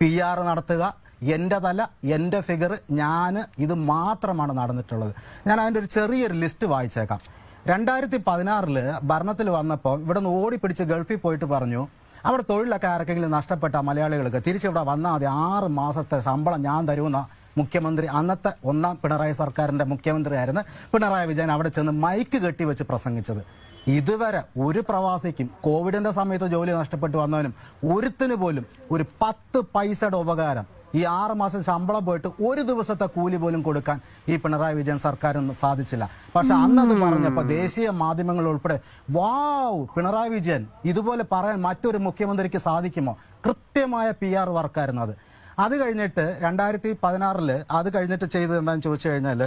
P R നടത്തുക. എന്റെ തല എന്റെ ഫിഗർ ഞാൻ ഇത് മാത്രമാണ് നടന്നിട്ടുള്ളത്. ഞാൻ അതിന്റെ ഒരു ചെറിയൊരു ലിസ്റ്റ് വായിച്ചേക്കാം. രണ്ടായിരത്തി പതിനാറിൽ ഭരണത്തിൽ വന്നപ്പോൾ ഇവിടെ നിന്ന് ഓടിപ്പിടിച്ച് ഗൾഫിൽ പോയിട്ട് പറഞ്ഞു അവിടെ തൊഴിലൊക്കെ ആർക്കെങ്കിലും നഷ്ടപ്പെട്ട മലയാളികൾക്ക് തിരിച്ചിവിടെ വന്നാൽ മതി. ആറ് മാസത്തെ ശമ്പളം ഞാൻ തരുമെന്ന മുഖ്യമന്ത്രി. അന്നത്തെ ഒന്നാം പിണറായി സർക്കാരിന്റെ മുഖ്യമന്ത്രിയായിരുന്ന പിണറായി വിജയൻ അവിടെ ചെന്ന് മൈക്ക് കെട്ടി വെച്ച് പ്രസംഗിച്ചത്. ഇതുവരെ ഒരു പ്രവാസിക്കും കോവിഡിന്റെ സമയത്ത് ജോലി നഷ്ടപ്പെട്ടു വന്നവനും ഒരുത്തിന് പോലും ഒരു പത്ത് പൈസയുടെ ഉപകാരം ഈ ആറ് മാസം ശമ്പളം പോയിട്ട് ഒരു ദിവസത്തെ കൂലി പോലും കൊടുക്കാൻ ഈ പിണറായി വിജയൻ സർക്കാരൊന്നും സാധിച്ചില്ല. പക്ഷെ അന്നത് പറഞ്ഞപ്പോൾ ദേശീയ മാധ്യമങ്ങൾ ഉൾപ്പെടെ വാവ് പിണറായി വിജയൻ ഇതുപോലെ പറയാൻ മറ്റൊരു മുഖ്യമന്ത്രിക്ക് സാധിക്കുമോ? കൃത്യമായ പി ആർ വർക്കായിരുന്നു അത്. അത് കഴിഞ്ഞിട്ട് രണ്ടായിരത്തി പതിനാറിൽ അത് കഴിഞ്ഞിട്ട് ചെയ്തത് എന്താണെന്ന് ചോദിച്ചു കഴിഞ്ഞാൽ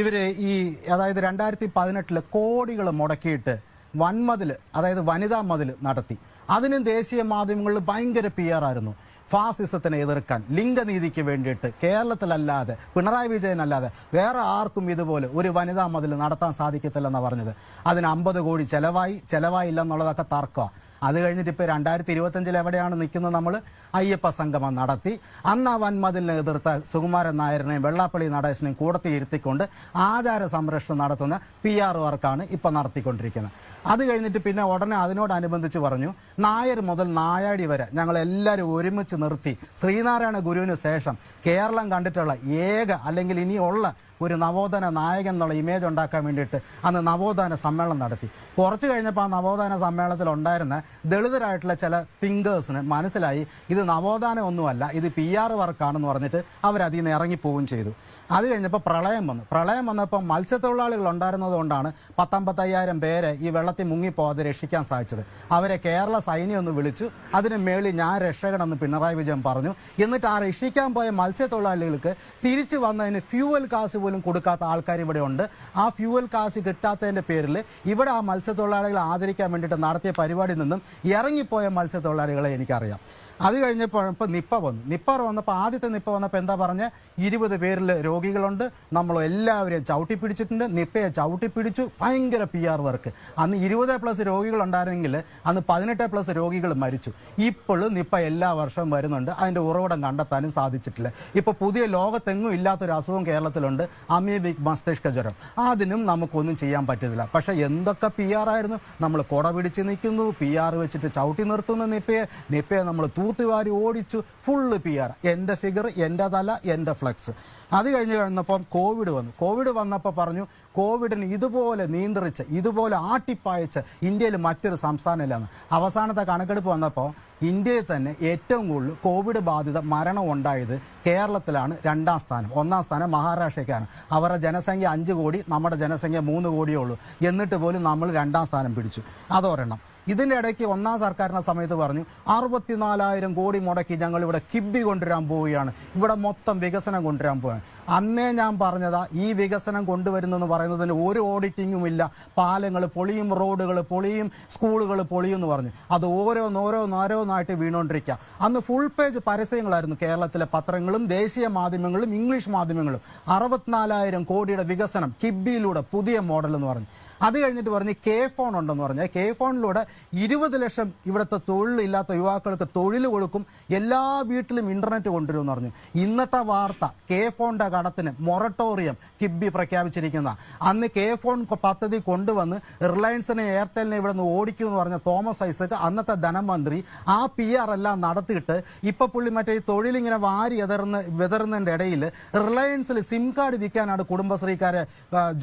ഇവർ ഈ അതായത് രണ്ടായിരത്തി പതിനെട്ടിൽ കോടികൾ മുടക്കിയിട്ട് വൻമതിൽ അതായത് വനിതാ മതിൽ നടത്തി. അതിനും ദേശീയ മാധ്യമങ്ങളിൽ ഭയങ്കര പി ആയിരുന്നു. ഫാസിസത്തിനെ എതിർക്കാൻ ലിംഗനീതിക്ക് വേണ്ടിയിട്ട് കേരളത്തിലല്ലാതെ പിണറായി വിജയൻ അല്ലാതെ വേറെ ആർക്കും ഇതുപോലെ ഒരു വനിതാ മതിൽ നടത്താൻ സാധിക്കത്തില്ലെന്നാണ് പറഞ്ഞത്. അതിന് അമ്പത് കോടി ചെലവായി ചെലവായില്ല എന്നുള്ളതൊക്കെ തർക്കമാണ് അത് കഴിഞ്ഞിട്ട് ഇപ്പോൾ രണ്ടായിരത്തി ഇരുപത്തഞ്ചിൽ എവിടെയാണ് നിൽക്കുന്നത് നമ്മൾ? അയ്യപ്പ സംഗമം നടത്തി. അന്ന് ആ വൻമതിലിനെ എതിർത്ത സുകുമാരൻ നായരനെയും വെള്ളാപ്പള്ളി നടേശനെയും കൂടത്തി ഇരുത്തിക്കൊണ്ട് ആചാര സംരക്ഷണം നടത്തുന്ന പി ആർ വർക്കാണ് ഇപ്പോൾ നടത്തിക്കൊണ്ടിരിക്കുന്നത്. അത് കഴിഞ്ഞിട്ട് പിന്നെ ഉടനെ അതിനോടനുബന്ധിച്ച് പറഞ്ഞു നായർ മുതൽ നായാടി വരെ ഞങ്ങൾ എല്ലാവരും ഒരുമിച്ച് നിർത്തി ശ്രീനാരായണ ഗുരുവിന് ശേഷം കേരളം കണ്ടിട്ടുള്ള ഏക അല്ലെങ്കിൽ ഇനിയുള്ള ഒരു നവോത്ഥാന നായകൻ എന്നുള്ള ഇമേജ് ഉണ്ടാക്കാൻ വേണ്ടിയിട്ട് അന്ന് നവോത്ഥാന സമ്മേളനം നടത്തി. കുറച്ച് കഴിഞ്ഞപ്പോൾ ആ നവോത്ഥാന സമ്മേളനത്തിൽ ഉണ്ടായിരുന്ന ദളിതരായിട്ടുള്ള ചില തിങ്കേഴ്സിന് മനസ്സിലായി ഇത് നവോത്ഥാനം ഒന്നുമല്ല ഇത് പി ആർ വർക്കാണെന്ന് പറഞ്ഞിട്ട് അവരതിൽ നിന്ന് ഇറങ്ങിപ്പോവുകയും ചെയ്തു. അത് കഴിഞ്ഞപ്പോൾ പ്രളയം വന്നു. പ്രളയം വന്നപ്പോൾ മത്സ്യത്തൊഴിലാളികൾ ഉണ്ടായിരുന്നത് കൊണ്ടാണ് പത്തമ്പത്തയ്യായിരം പേരെ ഈ വെള്ളത്തിൽ മുങ്ങിപ്പോകാതെ രക്ഷിക്കാൻ സാധിച്ചത്. അവരെ കേരള സൈന്യം ഒന്ന് വിളിച്ചു. അതിന് മേളിൽ ഞാൻ രക്ഷകനെന്ന് പിണറായി വിജയൻ പറഞ്ഞു. എന്നിട്ട് ആ രക്ഷിക്കാൻ പോയ മത്സ്യത്തൊഴിലാളികൾക്ക് തിരിച്ചു വന്നതിന് ഫ്യൂവൽ കാശ് പോലും കൊടുക്കാത്ത ആൾക്കാർ ഇവിടെ ഉണ്ട്. ആ ഫ്യൂവൽ കാശ് കിട്ടാത്തതിന്റെ പേരിൽ ഇവിടെ ആ മത്സ്യത്തൊഴിലാളികളെ ആദരിക്കാൻ വേണ്ടിയിട്ട് നടത്തിയ പരിപാടിയിൽ നിന്നും ഇറങ്ങിപ്പോയ മത്സ്യത്തൊഴിലാളികളെ എനിക്കറിയാം. അത് കഴിഞ്ഞപ്പോൾ ഇപ്പോൾ നിപ്പ വന്നു. നിപ്പ വന്നപ്പോൾ ആദ്യത്തെ നിപ്പ വന്നപ്പോൾ എന്താ പറഞ്ഞ? ഇരുപത് പേരിൽ രോഗികളുണ്ട്. നമ്മൾ എല്ലാവരെയും ചവിട്ടി പിടിച്ചിട്ടുണ്ട്. നിപ്പയെ ചവിട്ടി പിടിച്ചു. ഭയങ്കര പി ആർ വർക്ക്. അന്ന് ഇരുപത് പ്ലസ് രോഗികളുണ്ടായിരുന്നെങ്കിൽ അന്ന് പതിനെട്ട് പ്ലസ് രോഗികൾ മരിച്ചു. ഇപ്പോഴും നിപ്പ എല്ലാ വർഷവും വരുന്നുണ്ട്. അതിന്റെ ഉറവിടം കണ്ടെത്താനും സാധിച്ചിട്ടില്ല. ഇപ്പോൾ പുതിയ ലോകത്തെങ്ങും ഇല്ലാത്തൊരു അസുഖം കേരളത്തിലുണ്ട്. അമീബിക് മസ്തിഷ്ക ജ്വരം അതിനും നമുക്കൊന്നും ചെയ്യാൻ പറ്റുന്നില്ല പക്ഷെ എന്തൊക്കെ പി ആർ ആയിരുന്നു? നമ്മൾ കുട പിടിച്ച് നിൽക്കുന്നു പി ആർ വെച്ചിട്ട് ചവിട്ടി നിർത്തുന്ന നിപ്പയെ. നിപ്പയെ നമ്മൾ തൂത്തുവാരി ഓടിച്ചു. ഫുള്ള് പി ആർ എന്റെ ഫിഗർ എന്റെ തല എന്റെ ഫ്ലെക്സ് അത് കഴിഞ്ഞ് കഴിഞ്ഞപ്പം കോവിഡ് വന്നു. കോവിഡ് വന്നപ്പോൾ പറഞ്ഞു കോവിഡിന് ഇതുപോലെ നിയന്ത്രിച്ച് ഇതുപോലെ ആട്ടിപ്പായച്ച് ഇന്ത്യയിൽ മറ്റൊരു സംസ്ഥാനമില്ലെന്ന്. അവസാനത്തെ കണക്കെടുപ്പ് വന്നപ്പോൾ ഇന്ത്യയിൽ തന്നെ ഏറ്റവും കൂടുതൽ കോവിഡ് ബാധിത മരണം ഉണ്ടായത് കേരളത്തിലാണ് രണ്ടാം സ്ഥാനം. ഒന്നാം സ്ഥാനം മഹാരാഷ്ട്രയ്ക്കാണ്. അവരുടെ ജനസംഖ്യ അഞ്ച് കോടി നമ്മുടെ ജനസംഖ്യ മൂന്ന് കോടിയേ ഉള്ളൂ. എന്നിട്ട് പോലും നമ്മൾ രണ്ടാം സ്ഥാനം പിടിച്ചു. അതൊരെണ്ണം. ഇതിന്റെ ഇടയ്ക്ക് ഒന്നാം സർക്കാരിന്റെ സമയത്ത് പറഞ്ഞു അറുപത്തിനാലായിരം കോടി മുടക്കി ഞങ്ങൾ ഇവിടെ കിബി കൊണ്ടുവരാൻ പോവുകയാണ്. ഇവിടെ മൊത്തം വികസനം കൊണ്ടുവരാൻ പോവുകയാണ്. അന്നേ ഞാൻ പറഞ്ഞതാ ഈ വികസനം കൊണ്ടുവരുന്നെന്ന് പറയുന്നതിന് ഒരു ഓഡിറ്റിങ്ങും ഇല്ല. പാലങ്ങൾ പൊളിയും റോഡുകൾ പൊളിയും സ്കൂളുകൾ പൊളിയും എന്ന് പറഞ്ഞു. അത് ഓരോന്നോരോന്നോരോന്നായിട്ട് വീണുകൊണ്ടിരിക്കുക അന്ന് ഫുൾ പേജ് പരസ്യങ്ങളായിരുന്നു കേരളത്തിലെ പത്രങ്ങളും ദേശീയ മാധ്യമങ്ങളും ഇംഗ്ലീഷ് മാധ്യമങ്ങളും. അറുപത്തിനാലായിരം കോടിയുടെ വികസനം കിബിയിലൂടെ പുതിയ മോഡൽ എന്ന് പറഞ്ഞു. അത് കഴിഞ്ഞിട്ട് പറഞ്ഞ് കെ ഫോൺ ഉണ്ടെന്ന് പറഞ്ഞാൽ കെ ഫോണിലൂടെ ഇരുപത് ലക്ഷം ഇവിടുത്തെ തൊഴിലില്ലാത്ത യുവാക്കൾക്ക് തൊഴിൽ കൊടുക്കും എല്ലാ വീട്ടിലും ഇന്റർനെറ്റ് കൊണ്ടുവരുമെന്ന് പറഞ്ഞു. ഇന്നത്തെ വാർത്ത കെ ഫോണിന്റെ കടത്തിന് മൊറട്ടോറിയം കിബി പ്രഖ്യാപിച്ചിരിക്കുന്ന. അന്ന് കെ ഫോൺ പദ്ധതി കൊണ്ടുവന്ന് റിലയൻസിനെ എയർടെലിനെ ഇവിടെ നിന്ന് ഓടിക്കും എന്ന് പറഞ്ഞ തോമസ് ഐസക് അന്നത്തെ ധനമന്ത്രി ആ പി ആർ എല്ലാം നടത്തിയിട്ട് ഇപ്പൊ പുള്ളി മറ്റേ ഈ തൊഴിലിങ്ങനെ വാരി എതർന്ന് വിതറുന്നതിന്റെ ഇടയിൽ റിലയൻസിൽ സിം കാർഡ് വിൽക്കാനാണ് കുടുംബശ്രീക്കാരെ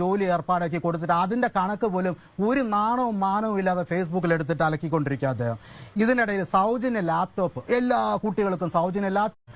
ജോലി ഏർപ്പാടാക്കി കൊടുത്തിട്ട് അതിന്റെ കണക്ക് പോലും ഒരു നാണവും മാനവും ഇല്ലാതെ ഫേസ്ബുക്കിൽ എടുത്തിട്ട് അലക്കിക്കൊണ്ടിരിക്കുക അദ്ദേഹം. ഇതിനിടയിൽ സൗജന്യ ലാപ്ടോപ്പ് എല്ലാ കുട്ടികൾക്കും സൗജന്യ ലാപ്ടോപ്പ്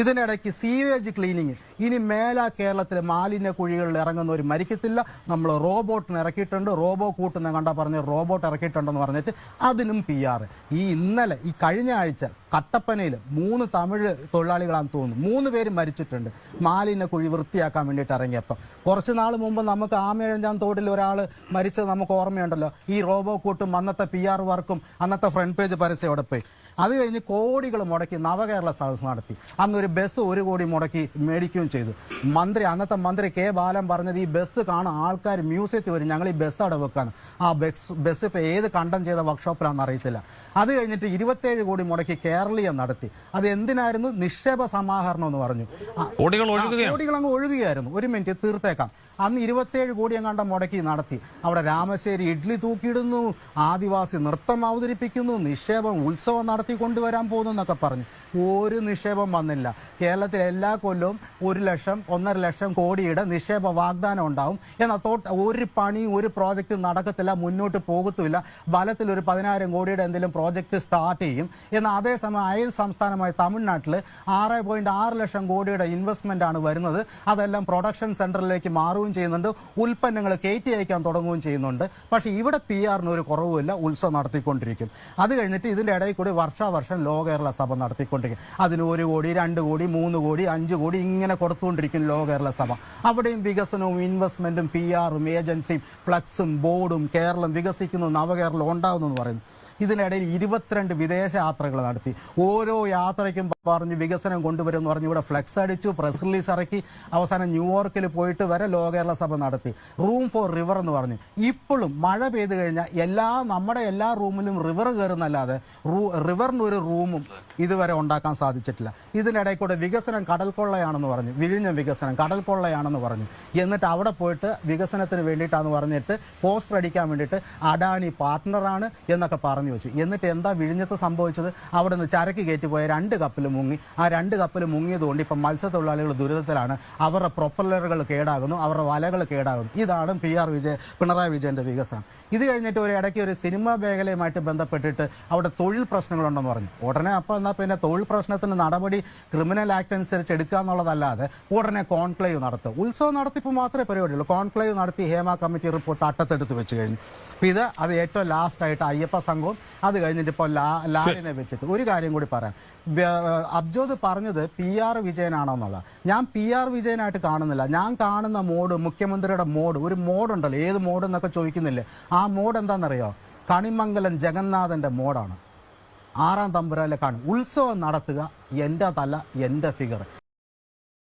ഇതിനിടയ്ക്ക് സീവേജ് ക്ലീനിങ് ഇനി മേല കേരളത്തിലെ മാലിന്യ കുഴികളിൽ ഇറങ്ങുന്നവർ മരിക്കത്തില്ല. നമ്മൾ റോബോട്ടിന് ഇറക്കിയിട്ടുണ്ട്. റോബോ കൂട്ടുന്ന കണ്ട പറഞ്ഞ് റോബോട്ട് ഇറക്കിയിട്ടുണ്ടെന്ന് പറഞ്ഞിട്ട് അതിനും പി ആർ ഈ ഇന്നലെ ഈ കഴിഞ്ഞ ആഴ്ച കട്ടപ്പനയിൽ മൂന്ന് തമിഴ് തൊഴിലാളികളാണെന്ന് തോന്നുന്നു. മൂന്ന് പേര് മരിച്ചിട്ടുണ്ട്. മാലിന്യ കുഴി വൃത്തിയാക്കാൻ വേണ്ടിയിട്ട് ഇറങ്ങിയപ്പം. കുറച്ച് നാൾ മുമ്പ് നമുക്ക് ആമേഴഞ്ചാം തോട്ടിൽ ഒരാൾ മരിച്ചത് നമുക്ക് ഓർമ്മയുണ്ടല്ലോ. ഈ റോബോ കൂട്ടും അന്നത്തെ പി ആർ വർക്കും അന്നത്തെ ഫ്രണ്ട് പേജ് പരസ്യം അവിടെ പോയി. അത് കഴിഞ്ഞ് കോടികൾ മുടക്കി നവകേരള സദസ് നടത്തി. അന്നൊരു ബസ് ഒരു കോടി മുടക്കി മേടിക്കുകയും ചെയ്തു. മന്ത്രി അന്നത്തെ മന്ത്രി കെ ബാലൻ പറഞ്ഞത് ഈ ബസ് കാണാൻ ആൾക്കാർ മ്യൂസിയത്തിൽ വരും. ഞങ്ങൾ ഈ ബസ് അവിടെ വെക്കാന്ന്. ആ ബസ് ബസ് ഇപ്പോൾ ഏത് കണ്ടം ചെയ്ത വർക്ക്ഷോപ്പിലാണെന്ന് അറിയത്തില്ല. അത് കഴിഞ്ഞിട്ട് ഇരുപത്തേഴ് കോടി മുടക്കി കേരളീയം നടത്തി. അത് എന്തിനായിരുന്നു? നിക്ഷേപ സമാഹരണം എന്ന് പറഞ്ഞു. കോടികൾ അങ്ങ് ഒഴുകുകയായിരുന്നു. ഒരു മിനിറ്റ് തീർത്തേക്കാം. അന്ന് ഇരുപത്തേഴ് കോടി എങ്ങാണ്ട് മുടക്കി നടത്തി. അവിടെ രാമശ്ശേരി ഇഡ്ലി തൂക്കിയിടുന്നു ആദിവാസി നൃത്തം അവതരിപ്പിക്കുന്നു നിക്ഷേപം ഉത്സവം നടത്തി കൊണ്ടുവരാൻ പോകുന്നു എന്നൊക്കെ പറഞ്ഞു. ഒരു നിക്ഷേപം വന്നില്ല. കേരളത്തിൽ എല്ലാ കൊല്ലവും ഒരു ലക്ഷം ഒന്നര ലക്ഷം കോടിയുടെ നിക്ഷേപ വാഗ്ദാനം ഉണ്ടാവും. എന്നാൽ തോട്ട് ഒരു പണിയും ഒരു പ്രോജക്റ്റും നടക്കത്തില്ല മുന്നോട്ട് പോകത്തുമില്ല. ബലത്തിൽ ഒരു പതിനായിരം കോടിയുടെ എന്തെങ്കിലും പ്രോജക്റ്റ് സ്റ്റാർട്ട് ചെയ്യും. എന്നാൽ അതേസമയം അയൽ സംസ്ഥാനമായ തമിഴ്നാട്ടിൽ ആറ് പോയിന്റ് ആറ് ലക്ഷം കോടിയുടെ ഇൻവെസ്റ്റ്മെന്റ് ആണ് വരുന്നത്. അതെല്ലാം പ്രൊഡക്ഷൻ സെന്ററിലേക്ക് മാറുകയും ചെയ്യുന്നുണ്ട്. ഉൽപ്പന്നങ്ങൾ കയറ്റി അയക്കാൻ തുടങ്ങുകയും ചെയ്യുന്നുണ്ട്. പക്ഷേ ഇവിടെ പി ആറിന് ഒരു കുറവുമില്ല. ഉത്സവം നടത്തിക്കൊണ്ടിരിക്കും. അത് കഴിഞ്ഞിട്ട് ഇതിന്റെ ഇടയിൽ കൂടി വർഷാവർഷം ലോ കേരള സഭ നടത്തിക്കൊണ്ടിരിക്കും. അതിന് ഒരു കോടി രണ്ട് കോടി മൂന്ന് കോടി അഞ്ച് കോടി ഇങ്ങനെ കൊടുത്തുകൊണ്ടിരിക്കും ലോ കേരള സഭ. അവിടെയും വികസനവും ഇൻവെസ്റ്റ്മെന്റും പി ആറും ഏജൻസിയും ഫ്ലക്സും ബോർഡും കേരളം വികസിക്കുന്നു നവകേരളം ഉണ്ടാകുന്നു എന്ന് പറയുന്നു. ഇതിനിടയിൽ ഇരുപത്തിരണ്ട് വിദേശ യാത്രകൾ നടത്തി. ഓരോ യാത്രയ്ക്കും പറഞ്ഞ് വികസനം കൊണ്ടുവരും എന്ന് പറഞ്ഞ് ഇവിടെ ഫ്ലെക്സ് അടിച്ചു പ്രസ് റിലീസ് ഇറക്കി അവസാനം ന്യൂയോർക്കിൽ പോയിട്ട് വരെ ലോ കേരള സഭ നടത്തി. റൂം ഫോർ റിവർ എന്ന് പറഞ്ഞു. ഇപ്പോഴും മഴ പെയ്തു കഴിഞ്ഞാൽ എല്ലാ നമ്മുടെ എല്ലാ റൂമിലും റിവർ കയറുന്നല്ലാതെ റൂ റിവറിന് ഒരു റൂമും ഇതുവരെ ഉണ്ടാക്കാൻ സാധിച്ചിട്ടില്ല. ഇതിനിടയിൽ കൂടെ വികസനം കടൽ കൊള്ളയാണെന്ന് പറഞ്ഞു. വിഴിഞ്ഞ വികസനം കടൽ കൊള്ളയാണെന്ന് പറഞ്ഞു. എന്നിട്ട് അവിടെ പോയിട്ട് വികസനത്തിന് വേണ്ടിയിട്ടാന്ന് പറഞ്ഞിട്ട് പോസ്റ്റർ അടിക്കാൻ വേണ്ടിയിട്ട് അഡാനി പാർട്ട്ണറാണ് എന്നൊക്കെ പറഞ്ഞു വെച്ചു. എന്നിട്ട് എന്താ വിഴിഞ്ഞത്ത് സംഭവിച്ചത്? അവിടെ നിന്ന് ചരക്ക് കയറ്റിപ്പോയ പോയ രണ്ട് കപ്പൽ മുങ്ങി ആ രണ്ട് കപ്പൽ മുങ്ങിയതുകൊണ്ട് ഇപ്പം മത്സ്യത്തൊഴിലാളികൾ ദുരിതത്തിലാണ്. അവരുടെ പ്രൊപ്പല്ലറുകൾ കേടാകുന്നു അവരുടെ വലകൾ കേടാകുന്നു. ഇതാണ് പി ആർ വിജയ പിണറായി വിജയന്റെ വികസനം. ഇത് കഴിഞ്ഞിട്ട് ഒരു ഇടയ്ക്ക് ഒരു സിനിമാ മേഖലയുമായിട്ട് ബന്ധപ്പെട്ടിട്ട് അവിടെ തൊഴിൽ പ്രശ്നങ്ങളുണ്ടെന്ന് പറഞ്ഞു. ഉടനെ അപ്പോൾ എന്നാൽ പിന്നെ തൊഴിൽ പ്രശ്നത്തിന് നടപടി ക്രിമിനൽ ആക്ട് അനുസരിച്ച് എടുക്കുക എന്നുള്ളതല്ലാതെ ഉടനെ കോൺക്ലേവ് നടത്തും. ഉത്സവം നടത്തിപ്പോൾ മാത്രമേ പരിപാടിയുള്ളൂ. കോൺക്ലേവ് നടത്തി ഹേമ കമ്മിറ്റി റിപ്പോർട്ട് അട്ടത്തെടുത്ത് വെച്ച് കഴിഞ്ഞു. അപ്പോൾ ഇത് അത് ഏറ്റവും ലാസ്റ്റ് ആയിട്ട് അയ്യപ്പ സംഘവും അത് കഴിഞ്ഞിട്ട് ഇപ്പോൾ ലാലിനെ വെച്ചിട്ട് ഒരു കാര്യം കൂടി പറയാം. അബ്ജോദ് പറഞ്ഞത് പി ആർ വിജയനാണോ എന്നുള്ള ഞാൻ പി ആർ വിജയനായിട്ട് കാണുന്നില്ല. ഞാൻ കാണുന്ന മോഡ് മുഖ്യമന്ത്രിയുടെ മോഡ് ഒരു മോഡുണ്ടല്ലോ. ഏത് മോഡ് എന്നൊക്കെ ചോദിക്കുന്നില്ലേ? ആ മോഡ് എന്താണെന്നറിയോ? കണിമംഗലം ജഗന്നാഥന്റെ മോഡാണ്. ആറാം തമ്പുരാലെ കാണും. ഉത്സവം നടത്തുക എന്റെ തല എന്റെ ഫിഗർ